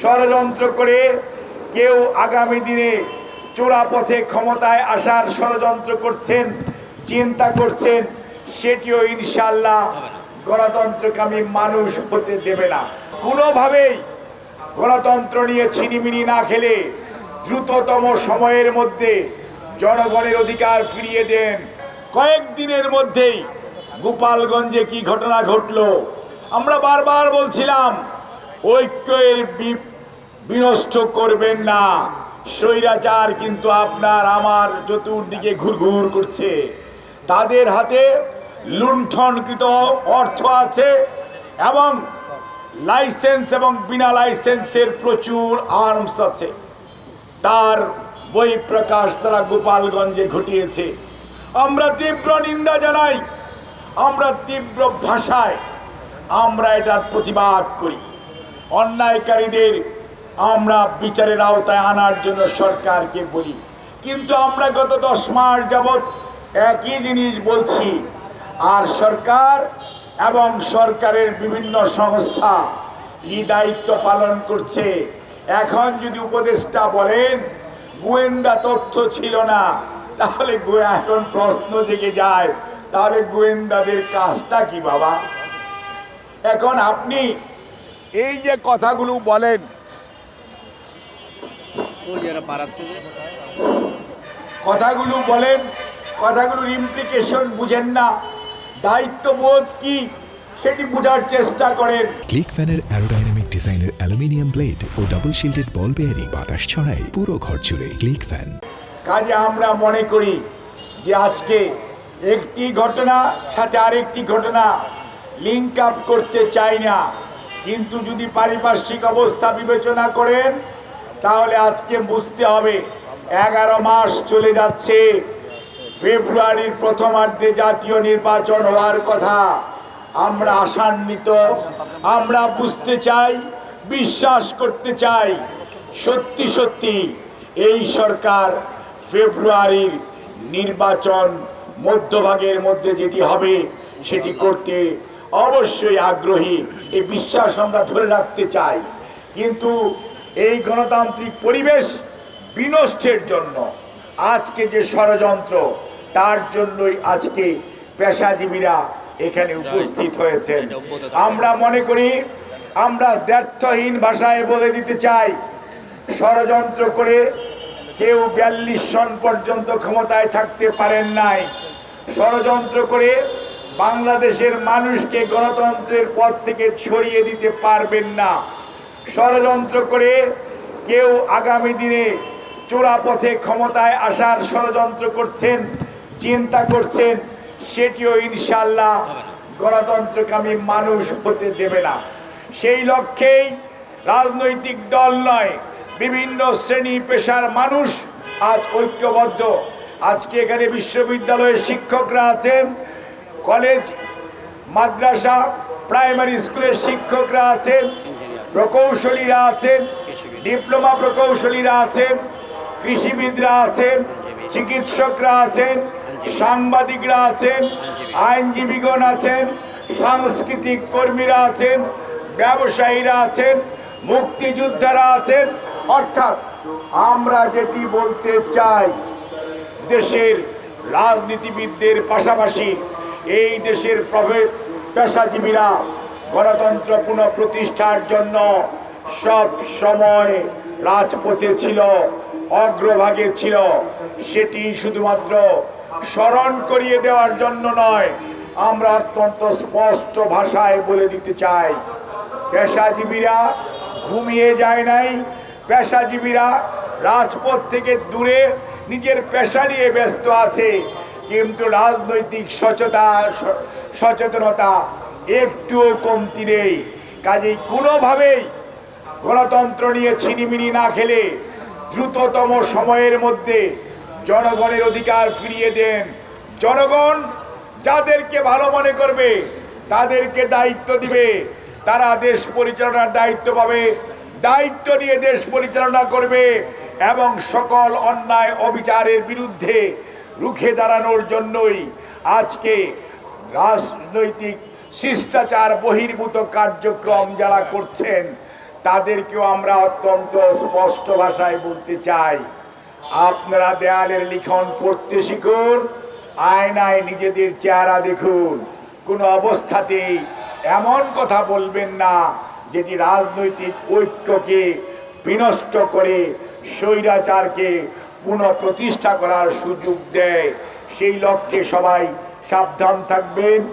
ষড়যন্ত্র করে কেউ আগামী দিনে চোরা পথে ক্ষমতায় আসার ষড়যন্ত্র করছেন, চিন্তা করছেন, সেটিও ইনশাল্লাহ গণতন্ত্রকামী মানুষ হতে দেবে না। কোনোভাবেই গণতন্ত্র নিয়ে ছিনিমিনি না খেলে দ্রুততম সময়ের মধ্যে জনগণের অধিকার ফিরিয়ে দেন। কয়েকদিনের মধ্যেই গোপালগঞ্জে কি ঘটনা ঘটলো? আমরা বারবার বলছিলাম, ঐক্যের বিনষ্ট করবেন না। স্বৈরাচার কিন্তু আপনার আমার চতুর্দিকে ঘুরঘুর করছে। তাদের হাতে লুণ্ঠনকৃত অর্থ আছে এবং লাইসেন্স এবং বিনা লাইসেন্সের প্রচুর আর্মস আছে। তার বই প্রকাশ তারা গোপালগঞ্জে ঘটিয়েছে। আমরা তীব্র নিন্দা জানাই, আমরা তীব্র ভাষায় আমরা এটার প্রতিবাদ করি। অন্যায়কারীদের আমরা বিচারের আওতায় আনার জন্য সরকারকে বলি। কিন্তু আমরা গত দশ মাস যাবৎ একই জিনিস বলছি। আর সরকার এবং সরকারের বিভিন্ন সংস্থা কি দায়িত্ব পালন করছে, এখন যদি উপদেষ্টা বলেন, গোয়েন্দা তথ্য ছিল না, তাহলে এখন প্রশ্ন জেগে যায়, তাহলে গোয়েন্দাদের কাজটা কি বাবা? এখন আপনি এই যে কথাগুলো বলেন ওই যারা পারাচ্ছে যে কথাগুলো বলেন কথাগুলোর ইমপ্লিকেশন বুঝেন না। দায়িত্ববোধ কি সেটি বোঝার চেষ্টা করেন। ক্লিক ফ্যানের অ্যারোডাইনামিক ডিজাইনের অ্যালুমিনিয়াম ব্লেড ও ডাবল শিল্ডেড বল বেয়ারিং বাতাস ছড়ায় পুরো ঘর জুড়ে ক্লিক ফ্যান কাজে আমরা মনে করি যে আজকে একটি ঘটনা সাথে আরেকটি ঘটনা লিঙ্ক আপ করতে চাই না। কিন্তু যদি পারিপার্শ্বিক অবস্থা বিবেচনা করেন তাহলে আজকে বুঝতে হবে, এগারো মাস চলে যাচ্ছে। ফেব্রুয়ারির প্রথমার্ধে জাতীয় নির্বাচন হওয়ার কথা। আমরা আশান্বিত, আমরা বুঝতে চাই, বিশ্বাস করতে চাই। সত্যি সত্যি, এই সরকার ফেব্রুয়ারির নির্বাচন মধ্যভাগের মধ্যে যেটি হবে, সেটি করতে অবশ্যই আগ্রহী। এই বিশ্বাস আমরা ধরে রাখতে চাই। কিন্তু এই গণতান্ত্রিক পরিবেশ বিনষ্টের জন্য। আজকে যে ষড়যন্ত্র তার জন্যই আজকে পেশাজীবীরা এখানে উপস্থিত হয়েছেন। আমরা মনে করি আমরা ব্যর্থহীন ভাষায় বলে দিতে চাই ষড়যন্ত্র করে কেউ বিয়াল্লিশ সন পর্যন্ত ক্ষমতায় থাকতে পারেন নাই। ষড়যন্ত্র করে বাংলাদেশের মানুষকে গণতন্ত্রের পথ থেকে ছড়িয়ে দিতে পারবেন না। ষড়যন্ত্র করে কেউ আগামী দিনে চোরা পথে ক্ষমতায় আসার ষড়যন্ত্র করছেন, চিন্তা করছেন, সেটিও ইনশাল্লাহ গণতন্ত্রকামী মানুষ হতে দেবে না। সেই লক্ষ্যেই রাজনৈতিক দল নয়, বিভিন্ন শ্রেণি পেশার মানুষ আজ ঐক্যবদ্ধ। আজকে এখানে বিশ্ববিদ্যালয়ের শিক্ষকরা আছেন, কলেজ, মাদ্রাসা, প্রাইমারি স্কুলের শিক্ষকরা আছেন প্রকৌশলীরা আছেন, ডিপ্লোমা প্রকৌশলীরা আছেন, কৃষিবিদরা আছেন, চিকিৎসকরা আছেন, সাংবাদিকরা আছেন, আইনজীবীগণ আছেন, সাংস্কৃতিক কর্মীরা আছেন, ব্যবসায়ীরা আছেন, মুক্তিযোদ্ধারা আছেন। অর্থাৎ আমরা যেটি বলতে চাই, দেশের রাজনীতিবিদদের পাশাপাশি এই দেশের পেশাজীবীরা গণতন্ত্র পুনঃপ্রতিষ্ঠার জন্য সব সময় রাজপথে ছিল, অগ্রভাগে ছিল। সেটি শুধুমাত্র স্মরণ করিয়ে দেওয়ার জন্য নয়, আমরা অত্যন্ত স্পষ্ট ভাষায় বলে দিতে চাই। পেশাজীবীরা ঘুমিয়ে যায় নাই, পেশাজীবীরা রাজপথ থেকে দূরে নিজের পেশা নিয়ে ব্যস্ত আছে, কিন্তু রাজনৈতিক সচেতা সচেতনতা একটুও কমতি নেই। কাজেই কোনোভাবেই গণতন্ত্র নিয়ে ছিনিমিনি না খেলে দ্রুততম সময়ের মধ্যে জনগণের অধিকার ফিরিয়ে দেন। জনগণ যাদেরকে ভালো মনে করবে, তাদেরকে দায়িত্ব দিবে। তারা দেশ পরিচালনার দায়িত্ব পাবে, দায়িত্ব নিয়ে দেশ পরিচালনা করবে এবং সকল অন্যায় অবিচারের বিরুদ্ধে রুখে দাঁড়ানোর জন্যই আজকে রাজনৈতিক শিষ্টাচার, বহির্ভূত কার্যক্রম যারা করছেন, তাদেরকেও আমরা অত্যন্ত স্পষ্ট ভাষায় বলতে চাই। আপনারা দেয়ালের লিখন পড়তে শিখুন, আয়নায় নিজেদের চেহারা দেখুন। কোনো অবস্থাতেই এমন কথা বলবেন না, যেটি রাজনৈতিক ঐক্যকে বিনষ্ট করে, স্বৈরাচারকে পুনঃপ্রতিষ্ঠা করার সুযোগ দেয়। সেই লক্ষ্যে সবাই সাবধান থাকবেন।